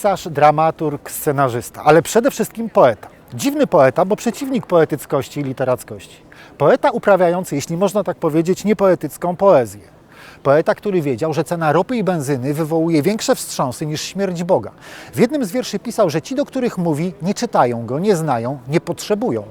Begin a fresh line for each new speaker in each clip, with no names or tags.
pisarz, dramaturg, scenarzysta, ale przede wszystkim poeta. Dziwny poeta, bo przeciwnik poetyckości i literackości. Poeta uprawiający, jeśli można tak powiedzieć, niepoetycką poezję. Poeta, który wiedział, że cena ropy i benzyny wywołuje większe wstrząsy niż śmierć Boga. W jednym z wierszy pisał, że ci, do których mówi, nie czytają go, nie znają, nie potrzebują.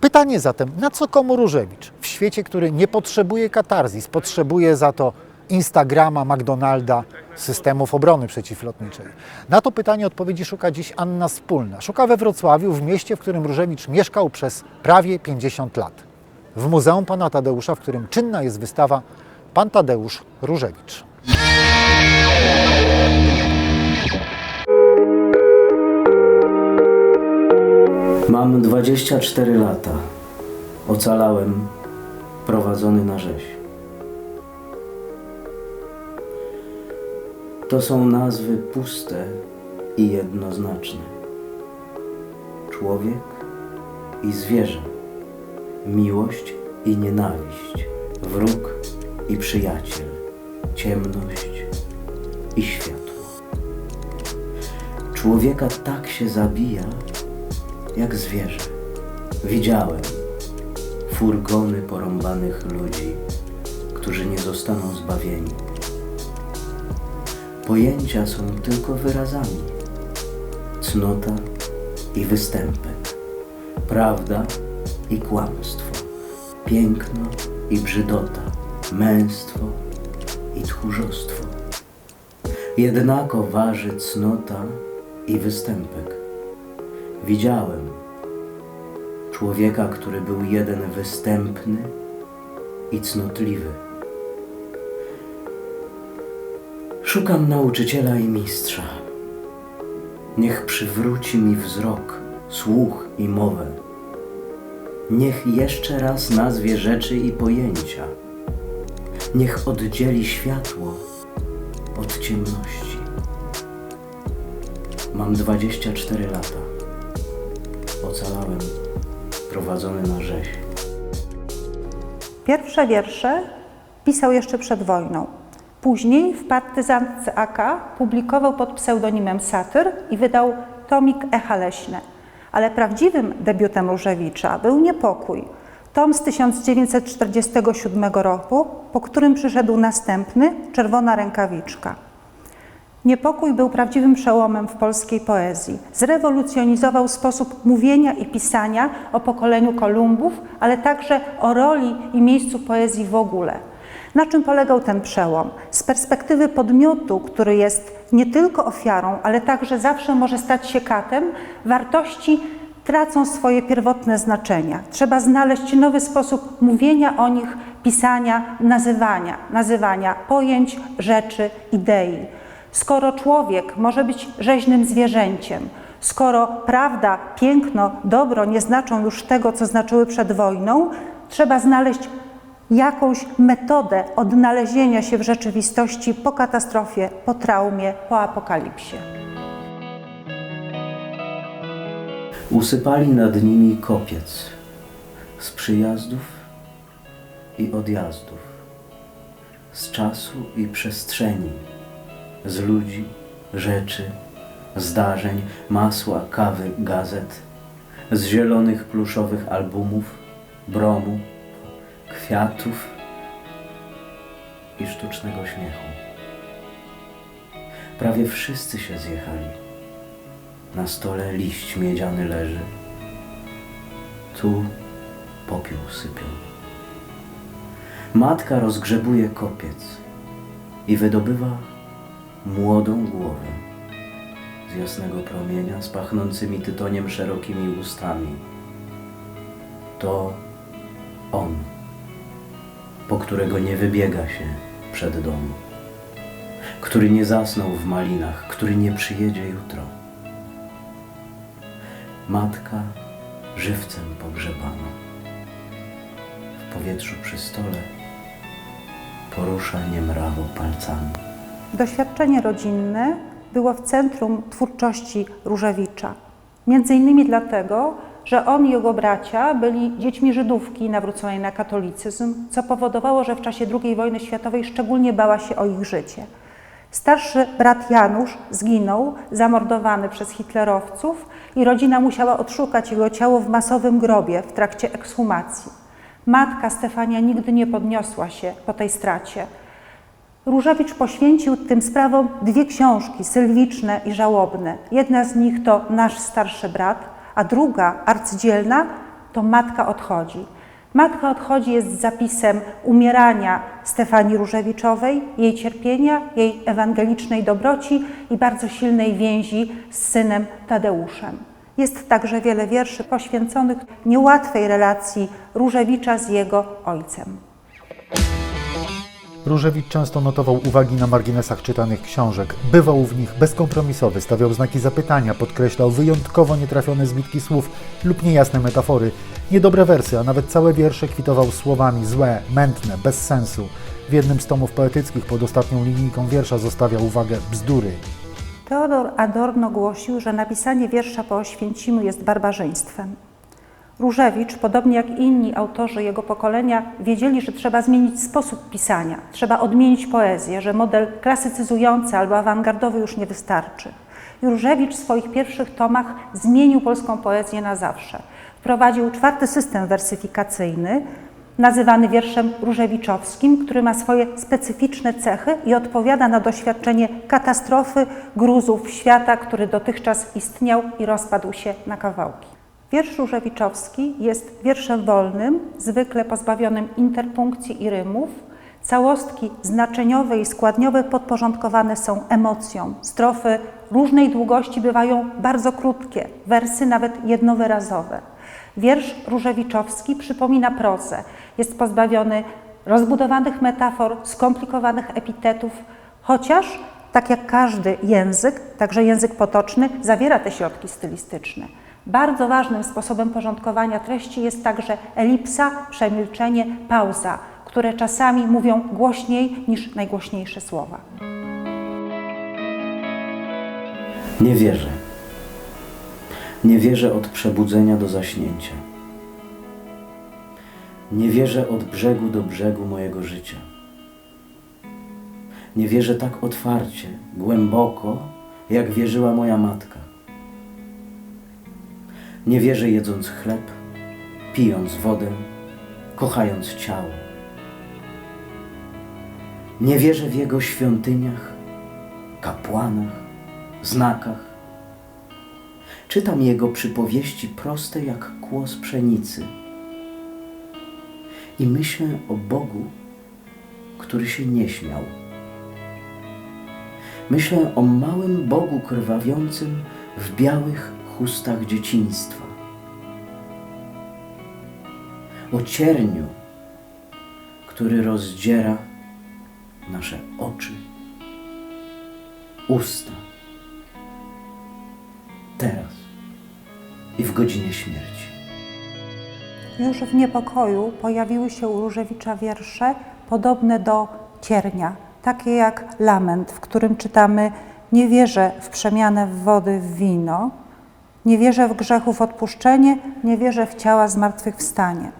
Pytanie zatem, na co komu Różewicz? W świecie, który nie potrzebuje katarzis, potrzebuje za to Instagrama, McDonalda, systemów obrony przeciwlotniczej. Na to pytanie odpowiedzi szuka dziś Anna Spólna. Szuka we Wrocławiu, w mieście, w którym Różewicz mieszkał przez prawie 50 lat. W Muzeum Pana Tadeusza, w którym czynna jest wystawa Pan Tadeusz Różewicz.
Mam 24 lata. Ocalałem, prowadzony na rzeź. To są nazwy puste i jednoznaczne. Człowiek i zwierzę, miłość i nienawiść, wróg i przyjaciel, ciemność i światło. Człowieka tak się zabija, jak zwierzę. Widziałem furgony porąbanych ludzi, którzy nie zostaną zbawieni. Pojęcia są tylko wyrazami. Cnota i występek, prawda i kłamstwo, piękno i brzydota, męstwo i tchórzostwo. Jednako waży cnota i występek. Widziałem człowieka, który był jeden występny i cnotliwy. Szukam nauczyciela i mistrza. Niech przywróci mi wzrok, słuch i mowę. Niech jeszcze raz nazwie rzeczy i pojęcia. Niech oddzieli światło od ciemności. Mam 24 lata. Ocalałem, prowadzony na rzeź.
Pierwsze wiersze pisał jeszcze przed wojną. Później w partyzantce AK publikował pod pseudonimem Satyr i wydał tomik Echa Leśne. Ale prawdziwym debiutem Różewicza był Niepokój, tom z 1947 roku, po którym przyszedł następny Czerwona rękawiczka. Niepokój był prawdziwym przełomem w polskiej poezji. Zrewolucjonizował sposób mówienia i pisania o pokoleniu Kolumbów, ale także o roli i miejscu poezji w ogóle. Na czym polegał ten przełom? Z perspektywy podmiotu, który jest nie tylko ofiarą, ale także zawsze może stać się katem, wartości tracą swoje pierwotne znaczenia. Trzeba znaleźć nowy sposób mówienia o nich, pisania, nazywania, nazywania pojęć, rzeczy, idei. Skoro człowiek może być rzeźnym zwierzęciem, skoro prawda, piękno, dobro nie znaczą już tego, co znaczyły przed wojną, trzeba znaleźć jakąś metodę odnalezienia się w rzeczywistości po katastrofie, po traumie, po apokalipsie.
Usypali nad nimi kopiec z przyjazdów i odjazdów, z czasu i przestrzeni, z ludzi, rzeczy, zdarzeń, masła, kawy, gazet, z zielonych pluszowych albumów, bromu, kwiatów i sztucznego śmiechu. Prawie wszyscy się zjechali. Na stole liść miedziany leży. Tu popiół sypią. Matka rozgrzebuje kopiec i wydobywa młodą głowę z jasnego promienia z pachnącymi tytoniem szerokimi ustami. To on, po którego nie wybiega się przed dom, który nie zasnął w malinach, który nie przyjedzie jutro. Matka żywcem pogrzebana. W powietrzu przy stole porusza niemrawo palcami.
Doświadczenie rodzinne było w centrum twórczości Różewicza. Między innymi dlatego, że on i jego bracia byli dziećmi Żydówki nawróconej na katolicyzm, co powodowało, że w czasie II wojny światowej szczególnie bała się o ich życie. Starszy brat Janusz zginął, zamordowany przez hitlerowców i rodzina musiała odszukać jego ciało w masowym grobie w trakcie ekshumacji. Matka Stefania nigdy nie podniosła się po tej stracie. Różewicz poświęcił tym sprawom dwie książki, sylwiczne i żałobne. Jedna z nich to Nasz starszy brat, a druga, arcydzielna, to Matka odchodzi. Matka odchodzi jest zapisem umierania Stefanii Różewiczowej, jej cierpienia, jej ewangelicznej dobroci i bardzo silnej więzi z synem Tadeuszem. Jest także wiele wierszy poświęconych niełatwej relacji Różewicza z jego ojcem.
Różewicz często notował uwagi na marginesach czytanych książek. Bywał w nich bezkompromisowy, stawiał znaki zapytania, podkreślał wyjątkowo nietrafione zbitki słów lub niejasne metafory. Niedobre wersy, a nawet całe wiersze kwitował słowami złe, mętne, bez sensu. W jednym z tomów poetyckich pod ostatnią linijką wiersza zostawiał uwagę bzdury.
Teodor Adorno głosił, że napisanie wiersza po Oświęcimu jest barbarzyństwem. Różewicz, podobnie jak inni autorzy jego pokolenia, wiedzieli, że trzeba zmienić sposób pisania, trzeba odmienić poezję, że model klasycyzujący albo awangardowy już nie wystarczy. Różewicz w swoich pierwszych tomach zmienił polską poezję na zawsze. Wprowadził czwarty system wersyfikacyjny, nazywany wierszem różewiczowskim, który ma swoje specyficzne cechy i odpowiada na doświadczenie katastrofy gruzów świata, który dotychczas istniał i rozpadł się na kawałki. Wiersz różewiczowski jest wierszem wolnym, zwykle pozbawionym interpunkcji i rymów. Całostki znaczeniowe i składniowe podporządkowane są emocją. Strofy różnej długości bywają bardzo krótkie, wersy nawet jednowyrazowe. Wiersz różewiczowski przypomina prozę. Jest pozbawiony rozbudowanych metafor, skomplikowanych epitetów, chociaż, tak jak każdy język, także język potoczny, zawiera te środki stylistyczne. Bardzo ważnym sposobem porządkowania treści jest także elipsa, przemilczenie, pauza, które czasami mówią głośniej niż najgłośniejsze słowa.
Nie wierzę. Nie wierzę od przebudzenia do zaśnięcia. Nie wierzę od brzegu do brzegu mojego życia. Nie wierzę tak otwarcie, głęboko, jak wierzyła moja matka. Nie wierzę jedząc chleb, pijąc wodę, kochając ciało. Nie wierzę w jego świątyniach, kapłanach, znakach. Czytam jego przypowieści proste jak kłos pszenicy. I myślę o Bogu, który się nie śmiał. Myślę o małym Bogu krwawiącym w białych chustach dzieciństwa. O cierniu, który rozdziera nasze oczy, usta. Teraz i w godzinie śmierci.
Już w niepokoju pojawiły się u Różewicza wiersze podobne do ciernia, takie jak lament, w którym czytamy Nie wierzę w przemianę wody w wino, nie wierzę w grzechów odpuszczenie, nie wierzę w ciała zmartwychwstanie.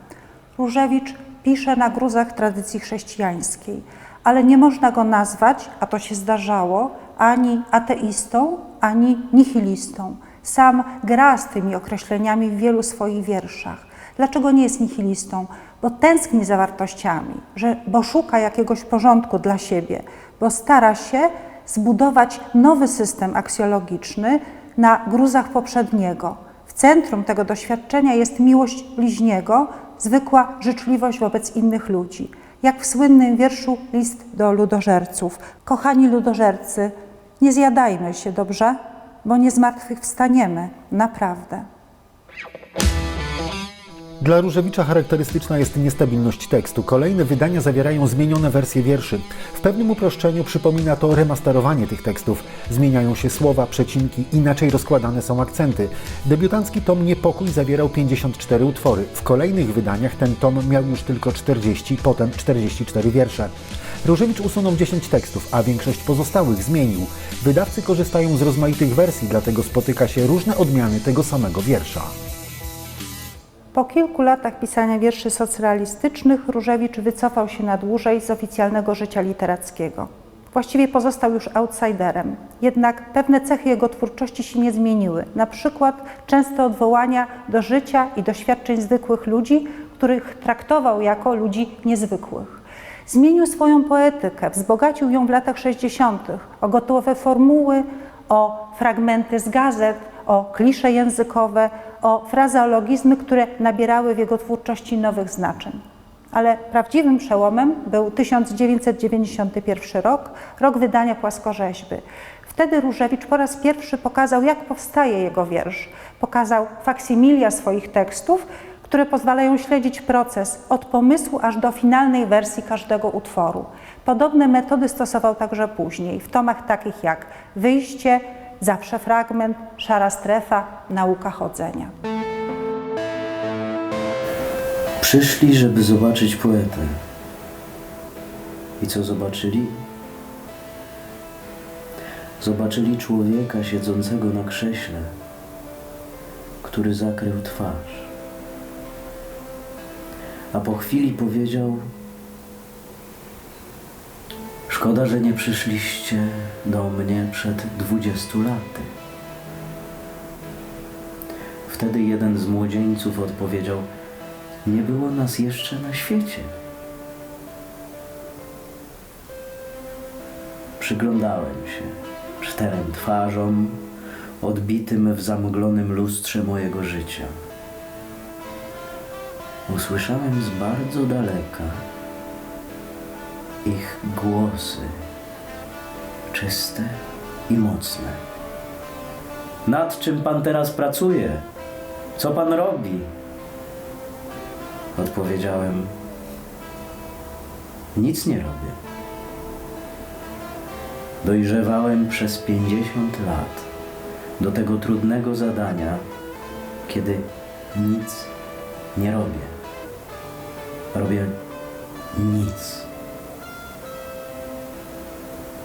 Różewicz pisze na gruzach tradycji chrześcijańskiej, ale nie można go nazwać, a to się zdarzało, ani ateistą, ani nihilistą. Sam gra z tymi określeniami w wielu swoich wierszach. Dlaczego nie jest nihilistą? Bo tęskni za wartościami, że, bo szuka jakiegoś porządku dla siebie, bo stara się zbudować nowy system aksjologiczny na gruzach poprzedniego. W centrum tego doświadczenia jest miłość bliźniego, zwykła życzliwość wobec innych ludzi. Jak w słynnym wierszu List do ludożerców. Kochani ludożercy, nie zjadajmy się, dobrze? Bo nie zmartwychwstaniemy, naprawdę.
Dla Różewicza charakterystyczna jest niestabilność tekstu. Kolejne wydania zawierają zmienione wersje wierszy. W pewnym uproszczeniu przypomina to remasterowanie tych tekstów. Zmieniają się słowa, przecinki, inaczej rozkładane są akcenty. Debiutancki tom Niepokój zawierał 54 utwory. W kolejnych wydaniach ten tom miał już tylko 40, potem 44 wiersze. Różewicz usunął 10 tekstów, a większość pozostałych zmienił. Wydawcy korzystają z rozmaitych wersji, dlatego spotyka się różne odmiany tego samego wiersza.
Po kilku latach pisania wierszy socrealistycznych Różewicz wycofał się na dłużej z oficjalnego życia literackiego. Właściwie pozostał już outsiderem. Jednak pewne cechy jego twórczości się nie zmieniły. Na przykład częste odwołania do życia i doświadczeń zwykłych ludzi, których traktował jako ludzi niezwykłych. Zmienił swoją poetykę, wzbogacił ją w latach 60. o gotowe formuły, o fragmenty z gazet, o klisze językowe, o frazeologizmy, które nabierały w jego twórczości nowych znaczeń. Ale prawdziwym przełomem był 1991 rok, rok wydania płaskorzeźby. Wtedy Różewicz po raz pierwszy pokazał, jak powstaje jego wiersz. Pokazał faksimilia swoich tekstów, które pozwalają śledzić proces od pomysłu aż do finalnej wersji każdego utworu. Podobne metody stosował także później, w tomach takich jak Wyjście, Zawsze fragment, Szara strefa, Nauka chodzenia.
Przyszli, żeby zobaczyć poetę. I co zobaczyli? Zobaczyli człowieka siedzącego na krześle, który zakrył twarz. A po chwili powiedział: Szkoda, że nie przyszliście do mnie przed dwudziestu laty. Wtedy jeden z młodzieńców odpowiedział: Nie było nas jeszcze na świecie. Przyglądałem się czterem twarzom odbitym w zamglonym lustrze mojego życia. Usłyszałem z bardzo daleka ich głosy, czyste i mocne. Nad czym pan teraz pracuje? Co pan robi? Odpowiedziałem: Nic nie robię. Dojrzewałem przez 50 lat do tego trudnego zadania, kiedy nic nie robię. Robię nic.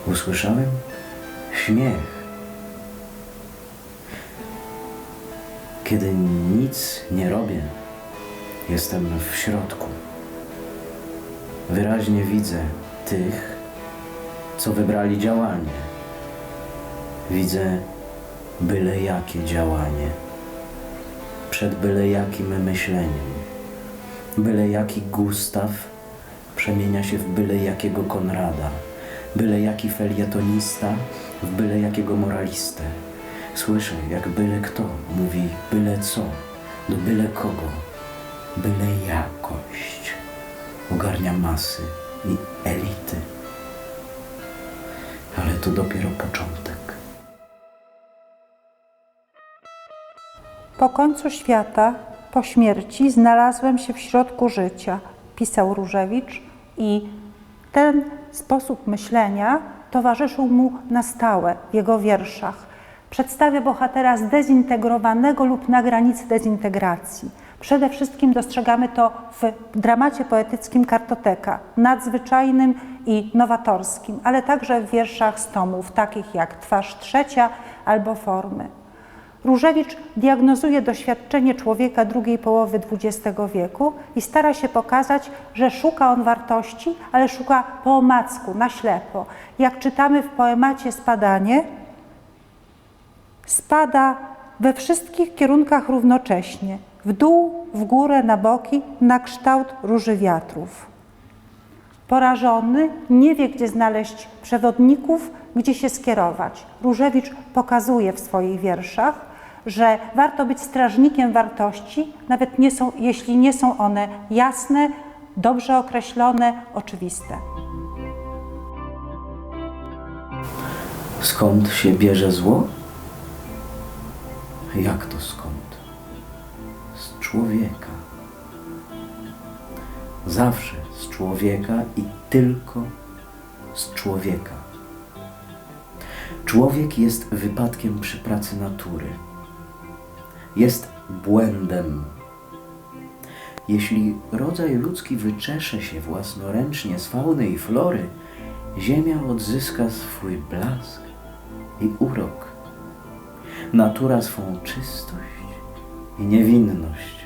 Usłyszałem śmiech. Kiedy nic nie robię, jestem w środku. Wyraźnie widzę tych, co wybrali działanie. Widzę byle jakie działanie, przed byle jakim myśleniem. Byle jaki Gustaw przemienia się w byle jakiego Konrada, byle jaki felietonista w byle jakiego moralistę. Słyszę, jak byle kto mówi byle co, do byle kogo, byle jakość ogarnia masy i elity. Ale to dopiero początek.
Po końcu świata, po śmierci, znalazłem się w środku życia, pisał Różewicz, i ten sposób myślenia towarzyszył mu na stałe w jego wierszach. Przedstawia bohatera zdezintegrowanego lub na granicy dezintegracji. Przede wszystkim dostrzegamy to w dramacie poetyckim Kartoteka, nadzwyczajnym i nowatorskim, ale także w wierszach z tomów, takich jak Twarz Trzecia albo Formy. Różewicz diagnozuje doświadczenie człowieka drugiej połowy XX wieku i stara się pokazać, że szuka on wartości, ale szuka po omacku, na ślepo. Jak czytamy w poemacie Spadanie, spada we wszystkich kierunkach równocześnie, w dół, w górę, na boki, na kształt róży wiatrów. Porażony nie wie, gdzie znaleźć przewodników, gdzie się skierować. Różewicz pokazuje w swoich wierszach, że warto być strażnikiem wartości, nawet nie są, jeśli nie są one jasne, dobrze określone, oczywiste.
Skąd się bierze zło? Jak to skąd? Z człowieka. Zawsze z człowieka i tylko z człowieka. Człowiek jest wypadkiem przy pracy natury. Jest błędem. Jeśli rodzaj ludzki wyczesze się własnoręcznie z fauny i flory, Ziemia odzyska swój blask i urok. Natura swą czystość i niewinność.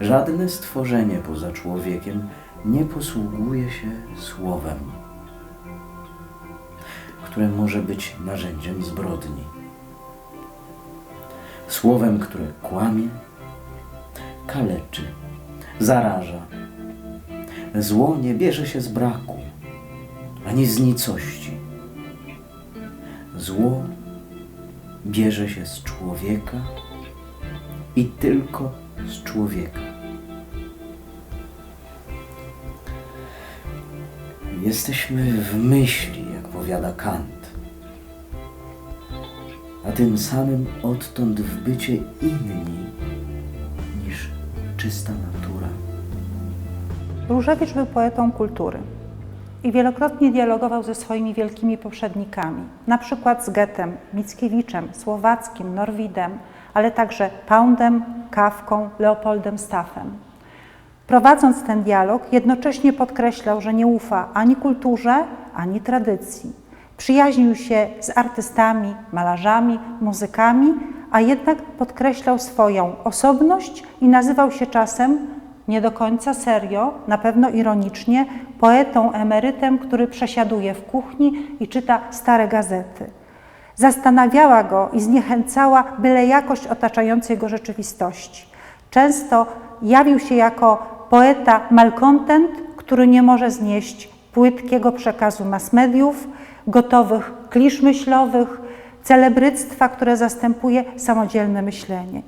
Żadne stworzenie poza człowiekiem nie posługuje się słowem. które może być narzędziem zbrodni. Słowem, które kłamie, kaleczy, zaraża. Zło nie bierze się z braku, ani z nicości. Zło bierze się z człowieka i tylko z człowieka. Jesteśmy w myśli, jak powiada Kant, a tym samym odtąd w bycie inni niż czysta natura.
Różewicz był poetą kultury i wielokrotnie dialogował ze swoimi wielkimi poprzednikami, na przykład z Goethem, Mickiewiczem, Słowackim, Norwidem, ale także Poundem, Kawką, Leopoldem Staffem. Prowadząc ten dialog, jednocześnie podkreślał, że nie ufa ani kulturze, ani tradycji. Przyjaźnił się z artystami, malarzami, muzykami, a jednak podkreślał swoją osobność i nazywał się czasem, nie do końca serio, na pewno ironicznie, poetą emerytem, który przesiaduje w kuchni i czyta stare gazety. Zastanawiała go i zniechęcała byle jakość otaczającej go rzeczywistości. Często jawił się jako poeta malcontent, który nie może znieść płytkiego przekazu mass mediów, gotowych klisz myślowych, celebryctwa, które zastępuje samodzielne myślenie.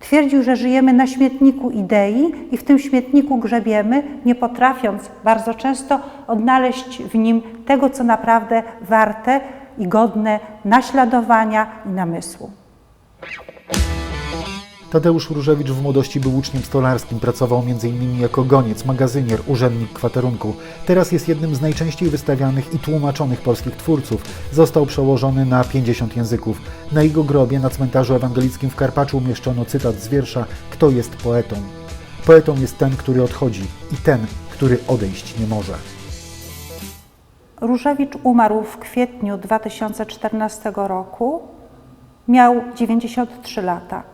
Twierdził, że żyjemy na śmietniku idei i w tym śmietniku grzebiemy, nie potrafiąc bardzo często odnaleźć w nim tego, co naprawdę warte i godne naśladowania i namysłu.
Tadeusz Różewicz w młodości był uczniem stolarskim, pracował m.in. jako goniec, magazynier, urzędnik kwaterunku. Teraz jest jednym z najczęściej wystawianych i tłumaczonych polskich twórców. Został przełożony na 50 języków. Na jego grobie na cmentarzu ewangelickim w Karpaczu umieszczono cytat z wiersza Kto jest poetą? Poetą jest ten, który odchodzi i ten, który odejść nie może.
Różewicz umarł w kwietniu 2014 roku. Miał 93 lata.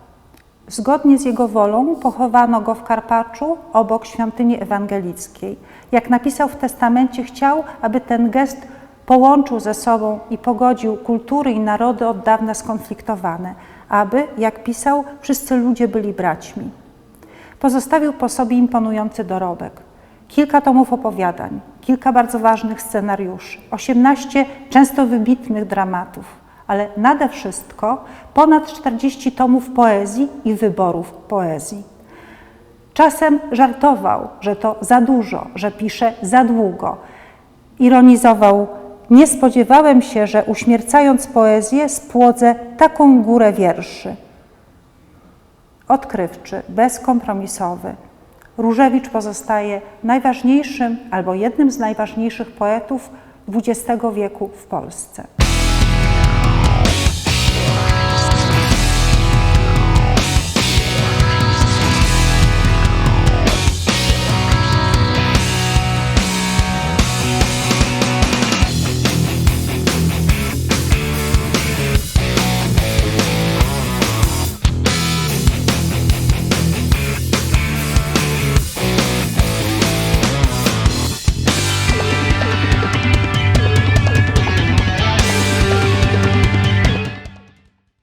Zgodnie z jego wolą pochowano go w Karpaczu obok świątyni ewangelickiej. Jak napisał w testamencie, chciał, aby ten gest połączył ze sobą i pogodził kultury i narody od dawna skonfliktowane, aby, jak pisał, wszyscy ludzie byli braćmi. Pozostawił po sobie imponujący dorobek. Kilka tomów opowiadań, kilka bardzo ważnych scenariuszy, 18 często wybitnych dramatów ale nade wszystko ponad 40 tomów poezji i wyborów poezji. Czasem żartował, że to za dużo, że pisze za długo. Ironizował: Nie spodziewałem się, że uśmiercając poezję, spłodzę taką górę wierszy. Odkrywczy, bezkompromisowy. Różewicz pozostaje najważniejszym albo jednym z najważniejszych poetów XX wieku w Polsce.